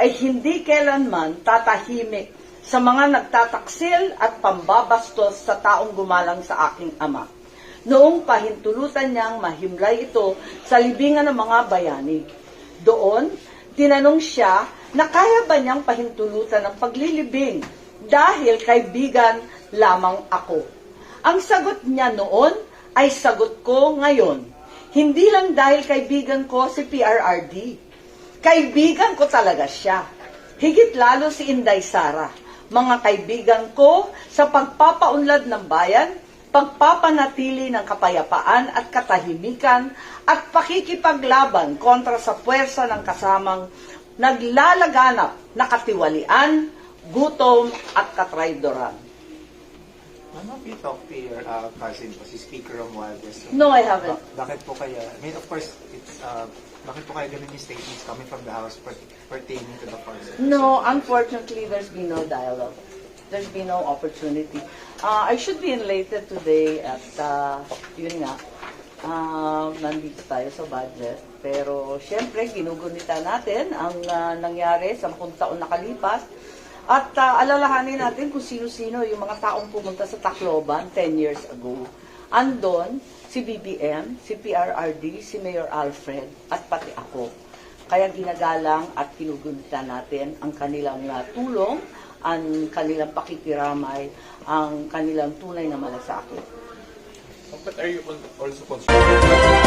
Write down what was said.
ay hindi kailanman tatahimik sa mga nagtataksil at pambabastos sa taong gumalang sa aking ama. Noong pahintulutan niyang mahimlay ito sa libingan ng mga bayani. Doon, tinanong siya na kaya ba niyang pahintulutan ng paglilibing dahil kaibigan lamang ako. Ang sagot niya noon ay sagot ko ngayon. Hindi lang dahil kaibigan ko si PRRD. Kaibigan ko talaga siya. Higit lalo si Inday Sara. Mga kaibigan ko sa pagpapaunlad ng bayan, pagpapanatili ng kapayapaan at katahimikan, at pakikipaglaban kontra sa puwersa ng kasamang naglalaganap na katiwalian, gutom at katraydoran. Ano you talk to your uh, cousin po, si Speaker Romualdez? No, I haven't. Ba- bakit po kaya, I mean, of course, it's, uh, bakit po kaya ganun yung statements coming from the House per- pertaining to the funds? No, unfortunately, there's been no dialogue. There's been no opportunity. Uh, I should be enlightened today at, uh, yun nga, uh, nandito tayo sa budget. Pero, syempre, ginugunita natin ang uh, nangyari sa taon nakalipas. At uh, alalahanin natin kung sino-sino yung mga taong pumunta sa Tacloban 10 years ago. Andon, si BBM, si PRRD, si Mayor Alfred, at pati ako. Kaya ginagalang at kinugunita natin ang kanilang tulong, ang kanilang pakikiramay, ang kanilang tunay na malasakit. But are you also concerned